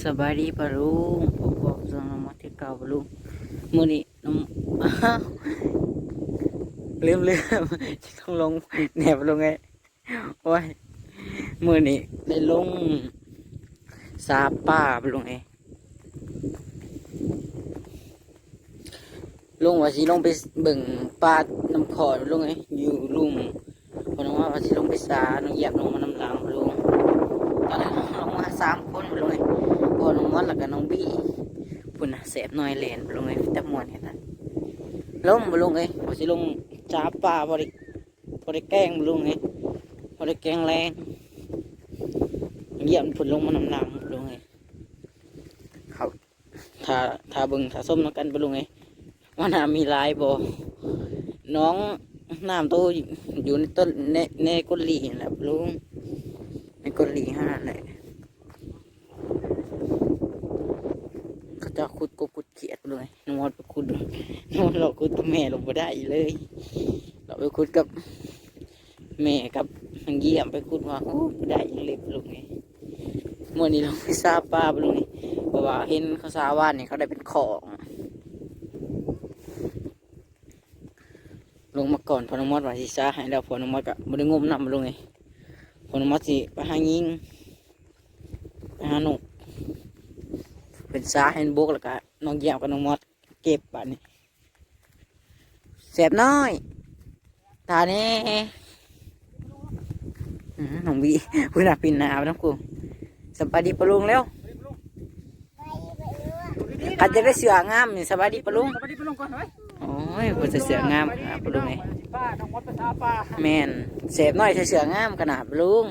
สบายดีปะลุงผมบอกสองน้องมาที่เก่าปะลุงมือนี้น้องอ้าวลืมลืมต้องลงแหนบลงไงโอ้ยมือนี้ได้ลงสาป้าปะลุงไงลุงว่าสิลงไปเบิ่งปลาน้ำขอดลุงไงอยู่ลุงเพนว่าว่าสิลงไปสาน้องเหยียบลงมาน้ำหลังปะลุงตอนนั้นลงมาสามคนปะลุงไง พอน้องมอดแล้วก็น้องบี้พุ่นนะแสบน้อยแหลนลงไอ้ตะมวนเห็นนะล้มบ่ลงไอ้บ่สิลงจ้าป่าบ่ได้บ่ได้แกล้งบ่ลงไอ้บ่ได้แกล้งแรงเยี่ยบพุ่นลงมานำหลังบ่ลงไอ้เขาถ้าถ้าเบิ่งถ้าส้มน้ำกันบ่ลงไอ้ว่าน้ำมีลายบ่น้องน้ำโตอยู่ในต้นในในก้นหลีนั่นแหละบ่ลุงในก้นหลีห้าแหละ เขา จะขุดกบขุดเขียดเลยนวดไปขุดนวดเราขุดกับแม่ลงไปได้เลย เราไปขุดกับแม่กับนางเยี่ยมไปขุดมาโอ้บ่ได้ยังเล็บลงไงเมื่อนี้เราไปซาปลาไปลงนี่เพราะว่าเห็นเขาซาว่านนี่เขาได้เป็นของ ลงมาก่อนพอน้องมอดว่าสิซาให้แล้วพอน้องมอดก็บ่ได้งมนำลงไงพอน้องมอดสิไปหายิงไปหาหนุ่ เป็นสาให้บกแล้วก็น้องเยี่ยมกับน้องมอดเก็บบัดนี้แสบน้อยตาเนี่หน้องบีพื้นหนาปินนาวน้ำกูสบายดีปะลุงเร็วอาจจะได้เสืองามนี่สบายดีปะลุงสวัสดีพี่ลุงก่อนหน่อยโอ้ยเพิ่นใส่เสืองามขนาดปะลุงไงป้าน้องมแมนแสบน้อยใส่เสืองามขนาดปะลุง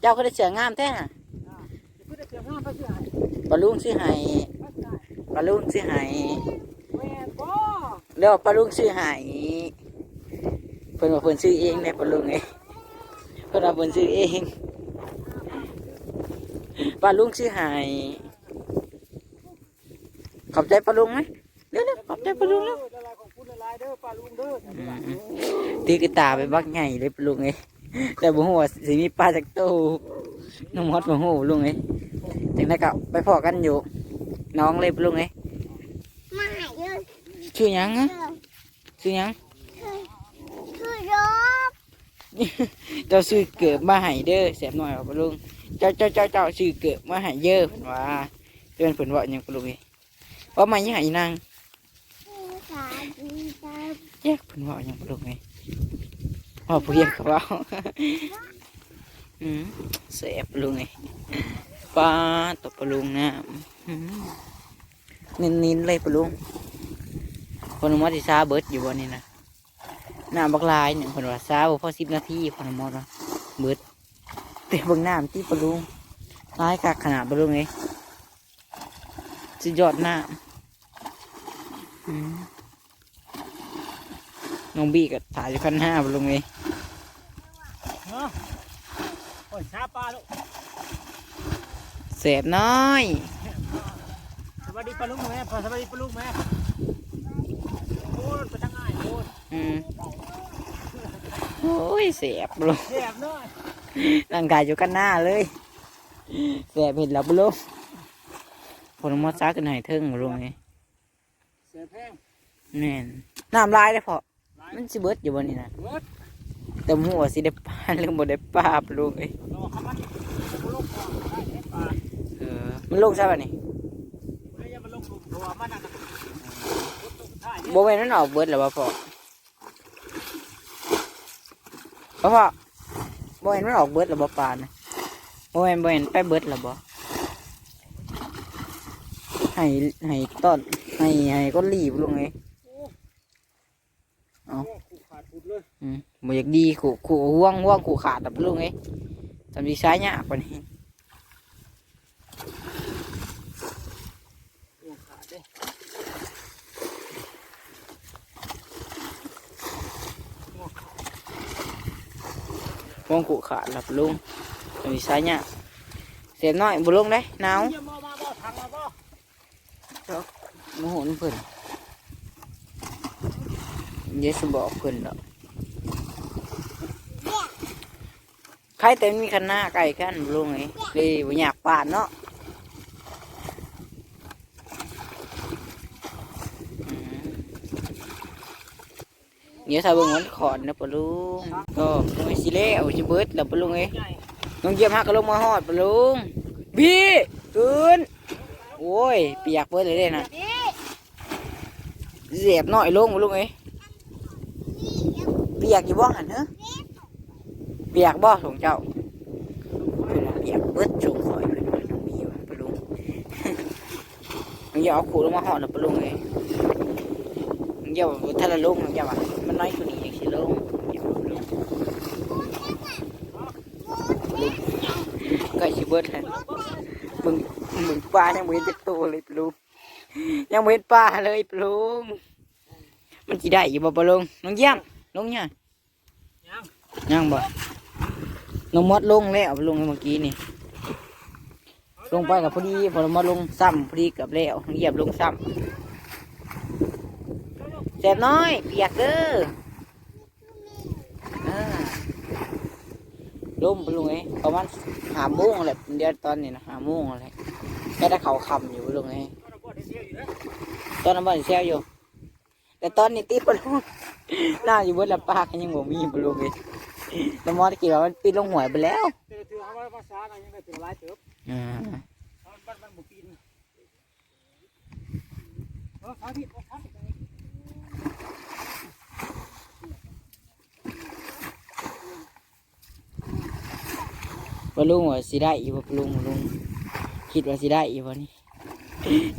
เจ้าก็ได้เสืองามแท้น่ะ เพื่อจะเกี่ยวงานไปเสีย หายปะลุงซื้อให้ปะลุงซื้อให้แม่ก็แล้วปลาลุงซื้อให้เพิ่นว่าเพิ่นซื้อเองได้ปลาลุงไงเพิ่นว่าเพิ่นซื้อเองปลาลุงซื้อให้ขอบใจปลาลุงไหมเร็วๆขอบใจปลาลุงแล้วละลายของคุณละลายเด้อป้าลุงเด้อตีกีตาไปบักใหญ่เลยปลาลุงไงแต่บ่ฮู้ว่าสิมีปลาจากตู้น้องมดบ่ฮู้ลุงไง จังได๋ก็ไปพอกันอยู่ น้องเลยปลาลุงไงไม่เลยชื่อหยังฮะชื่อหยังคือรบเจ้าซื้อเกิดมาให้เด้อแสบหน่อยว่าปลุงเจ้าเจ้าเจ้าเจ้าซื้อเกิดมาให้เยอะเพิ่นว่าเพื่นเพิ่นว่าหยังปะลุงเอ้ยว่ามายังไงนางแยกเพิ่นว่าหยังปะลุงเอ้ยว่าผู้เรียนเขาเว่าอืมแสบปะลุงเอ้ย ปลาตกปลุงนะอืมนินๆเลยปลุงคนอมอสิซาเบิร์ดอยู่บ่นี่นะน้ำบักลายเนี่ยเพิ่นว่าซาบ่พอ10นาทีเพิ่นมอว่าเบิร์ดเตะบิ่งน้ำที่ปลุงร้ายกักขนาดปลุงเองสุดยอดหน้าน้องบี้กับถ่ายอยู่ข้างหน้าปลุงเองเนาะโอ้ยชาป้าลูก สพน้อยสวัสดีป้าลุงแม่พอสวัสดีป้าลุงแม่โอ้ยไปทางง่ายโอ้ยอืมโอ้ยเสพปลุงแซ่บเนาะร่างกายอยู่ข้างหน้าเลยเสพเห็นแล้วปลุงผลมอซักกันหนเทิงลุงเองเสียแพงแน่นน้ำลายได้พอมันสิเบิดอยู่บนนี่นะแต่หัวสิได้ปลาเรื่องบ่ได้ปลาปลุงเอ้ยรอเขา มันลงก่อนได้เห็นป้าเออมันลงใช่ป่ะนี่เฮ้ยอย่ามาลงหลุมตัวมันน่ะถ่ายโบเวนนั่นออกเบิดหรือว่พ่อพ่อพ่อโบเวนมันออกเบิดหรือบ่ปลานะโบเวนโบเวนไปเบิดหรือบ่ให้ให้ต้นให้ให้ก็รีบลงไงโอ้ขู่ขาดขุดเลยอืมบ่อยากดีขู่ขู่ห่วงห่วงขู่ขาดแต่ลงไงทำดีใช้ยากกว่านี้ โอ้ขาดเด้ ห่วงขู่ขาดหลับลุงทำดีใช้ยากเสียน้อยบุลงได้หนาวเยี่ย เดี๋ยวถ้าเบิ่งมันขอนนะปะลุงก็ลงไอ้สิเล่เอาสิเบิดแล้วปะลุงเอ้ยใหญ่น้องเยี่ยมฮักก็ลงมาฮอดปะลุงพี่ตื่นโอ้ยเปียกเบิดเลยเด้น่ะนี่เสียบหน่อยลงปะลุงเอ้ยเปียกอยู่บ่หันเนอะเปียกบ่ของเจ้าคือมาเปียกเบิดชงคอยเลยน้องพี่ว่ะปะลุงน้องเยี่ยมเอาขู่ลงมาฮอดแล้วปะลุงเอ้ยน้องเยี่ยมถ้าละลงน้องเยี่ยมว่ามั นน้อยกว่านี้ยังสิลงเยี่ยลุงก็ชิเบิดเลยมึงมึงปลายังไม่เห็นจะโตเลยปลุงยังไม่เห็นปลาเลยปลุงมันจีได้อยู่บ่ปลุงน้องเยี่ยมลงเนี่ยยังยังบ่น้องมดลงแล้วปลุงเมื่อกี้นี่ลงไปกับพอดีพอมดลงซ้ำพอดีกับแล้วน้องเยียมลงซ้ำ แสบน้อยเปียกเด้ออ่าลมปลุงเอ้ยประมาณหาโมงแหละเดี๋ยวตอนนี้นะหาโมงอะไรแค่ได้เขาคำอยู่ปลุงเอ้ยเอาระบบเดียวอยู่นะตอนนั้นบ้านเชี่ยวอยู่ แต่ตอนนี้ตีปลุงน่าอยู่บนละปากยังบ่มีปลุงเลยแล้วมอตะกี้ว่ามันปีนลงหวยไปแล้วเตือนเตือนเอาไว้ภาษากันยังได้เป็นหลายเติบอ่าเอาบ้านบ้านบุปีนเออขาที่ขาที่ ปลุงว่าสิได้อีบ่ปลุงลุงคิดว่าสิได้อีบ่นี่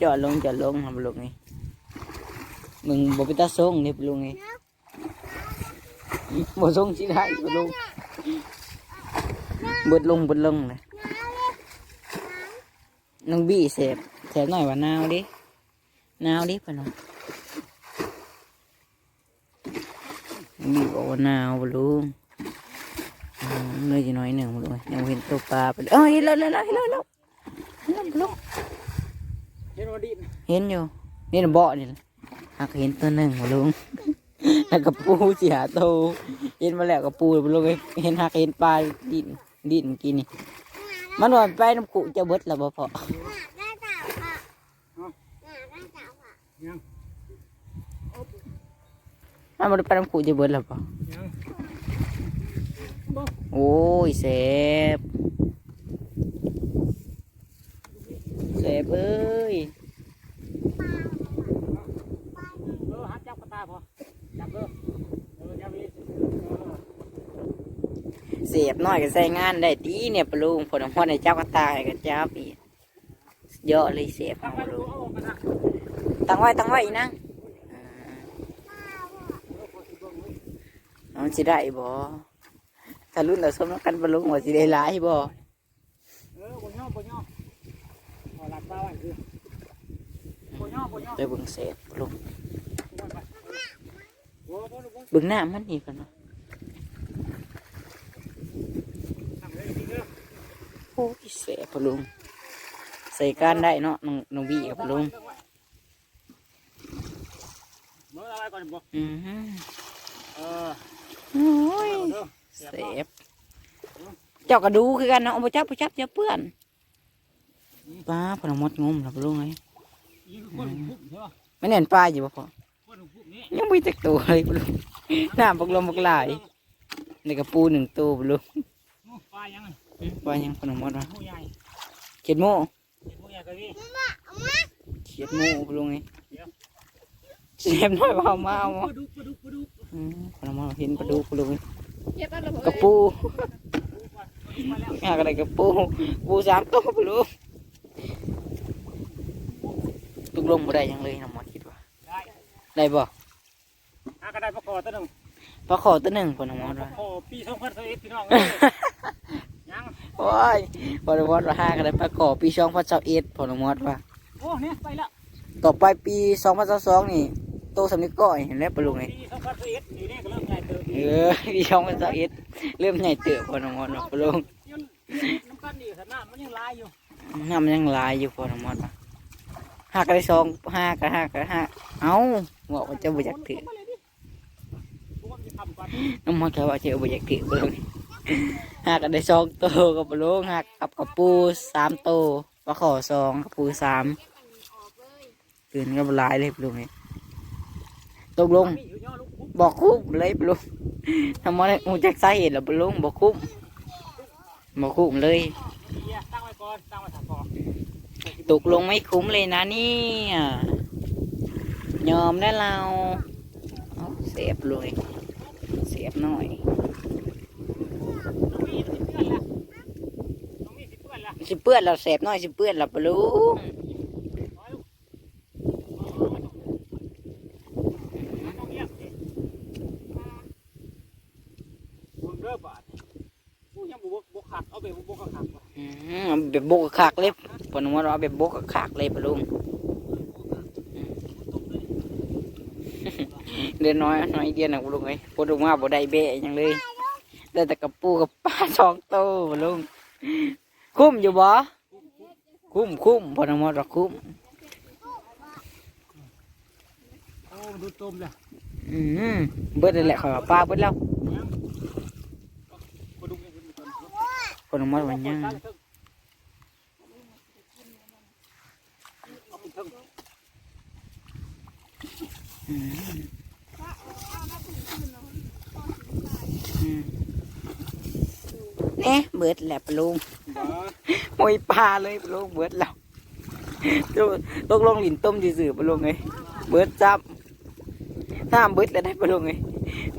จอดลงจอดลงครับลุงนี่มึงบ่ไปตาส่งนี่ปลุงนี่บ่ส่งสิได้ปลุงเบิดลงเบิดลงเลยน้องบี้เสพเสพหน่อยว่านาวดิหนาวดิปะน้องน้องบี้บอกว่านาวปะลุง เลยจะน้อยหนึ่งปะลุงยังบ่เห็นตัวปลาไปเลยเอ้ยเห็นแล้วเห็นแล้วเห็นแล้วเห็นแล้วเห็นแล้วปะลุงเห็นว่าดินเห็นอยู่นี่น่ะเบาะนี่แหละหักเห็นตัวหนึ่งปะลุงแล้วก็ปูเสียโตวเห็นมาแล้วก็ปูปะลุงเอ้ยเห็นหักเห็นปลาดินดินเมื่อกี้นี่มันว่าไปน้ำกุจะเบิดแล้วบ่พอได้เต่าค่ะได้เต่าค่ะยังมันบ่ได้ไปน้ำกุจะเบิดแล้วบ่ยัง โอ้ยเสบเสบเอ้ยเสียบน้อยก็ใส่งานได้ดีเนี่ยปลุงผลของพ่อในเจ้ากระตายกับเจ้าปีเยอะเลยเสียบตั้เองปลุงตั้งไว้ตั้งไว้อีนั่งอ่ามันสิได้บ่ ถ้ารุ่นเราสมกันปะลุงว่าสิได้หลายบ่เออบนย่อบนย่อพอหลับตาไว้คือบนย่อบนย่อไปเบิ่งเสียบปะลุงโอ้โหลูกเบิ่งหน้ามันนี่กันเนาะทำเลยจริงเด้อโอ้ยเสียบปะลุงใส่การได้เนาะน้องน้องบี้กับปะลุงเมื่ออะไรก่อนบอกอือฮึเออโอ้ย เด้อเสพเจ้าก็ดูคือกันเนาะเอาไปจับไปจับจะเปื้อนป้าพนมดงมแล้วปลุงไงยิงคนพุ่งใช่ป่ะไม่เห็นปลาอยู่บ่พอคนพุ่งนี่ยังไม่จักตัวเลยปลุงน้ำบักลมบักหลายนี่กระปูหนึ่งตัวปลุงปลายังปลายังพนมดวะหมูใหญ่เขียดโม่หมูใหญ่ก็มีเขียดโม่ปลุงไงเสียบน้อยเบามาเอาปมาลาดุกปลาดุกปลาดุกอืมพนมดเห็นปลาดูปลุงเก็บอะไรกระปูมาแล้วหากอะไรกระปูปูสามตัวปลุงตุกลงบ่ได้หยังเลยน้ำมันคิดว่า ได้ได้บ่หากระไดปลาคอตัวหนึ่งปลาขอตัวหนึ่งพนมดว่าโอ้ปีสองพันสิบพี่น้องยังโอ้ยพอนุมอดว่าห้ากันได้ประกอบปีสองพันสองเอ็ดพอนุมอดว่าโอ้เนี่ยไปละต่อไปปีสองพันสองนี่โตสำนึกก้อยเห็นแล้วปะลุงนี่ปีสองพันสิบนี่นี่ก็เริ่มใหญ่ เติบเออปีสองพันสองเอ็ดเริ่มใหญ่เติบพอนุมอดว่าปะลุงยืนน้ำกันดีขนาดมันยังลายอยู่น้ำมันยังหลายอยู่พอนุมอดว่าห้ากันได้สองห้ากันห้ากันห้าเอ้าบอกว่าจะบ่อยากถือน้องมอดแค่ว่าจะบ่อยากถือปะลุงห้ากันได้สองโตกับปะลุงห้ากับกับปูสามโตปลาขอสองกับปูสามตื่นก็หลายเลยปะลุงนี่ตกลงบ่บอกคุ้มเลยปะลุง ทำไมอูจักสาเหตุแล้วปะลุงบอกคุ้มบอกคุ้มเลยตกลงไม่คุ้มเลยนะเนี่ยยอมได้เราเอาเสียบเลยเสียบหน่อยน้องมีสิเพื่อเพื่อนละสิเปื้อนเราเสียบหน่อยสิเปื้อนเราปลุง ร้อยลูกน้องเงียบสิบุญเริ่มบาดกูยังบุกบุกขัดเอาไปบุกบุกขัดว่ะ อืมเอา แบบบกขากเลยปนว่าเราแบบบกขากเลยปะลุงเดือนน้อยน้อยเดียวนะปะลุงไอ้ปลุงว่าบ่ได้เบะหยังเลยได้แต่กับปูกับปลาสองโตวปะลุงคุ้มอยู่บ่คุ้มคุ้มปนว่าเราคุ้มโอ้ดูต้มเลยอืมเบิดนั่นแหละขอยว่าปลาเบิดแล้วกูดูยังมีคนปนว่าวันยัง เอาไปเถิง อืมอืมเบิดแหละปลุงบ่โอ้ยปลาเลยปลุงเบิดแล้วตกตกลงหลินต้มซื่อปลุงไงเบิดจับน้ำเบิดแล้วได้ปลุงไง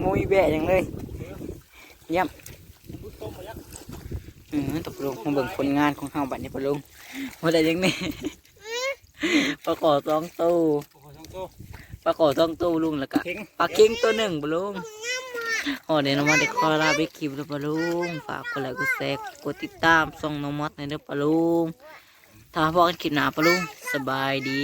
มุยแบะอย่างเลยเยี่ยมดูต้มไปยังอืมตกลงมาเบิ่งผลงานของเฮาบัดนี้ปลุงว่าอะได้ยังไงปลาขอบสองตู้ โอ้โหช่างโตปลาขอสองตู้ลุงแล้วก็เข่งปลาเค็งตัวหนึ่งปะลุงอ๋อเดี๋ยวน้องมอสเด็กคอลาไปคลิปแล้วปะลุงฝากกดไลค์กดแชร์กดติดตามส่องน้องมอสในอยเด้อปะลุงถ้าพอกันคลิปหน้าปะลุงสบายดี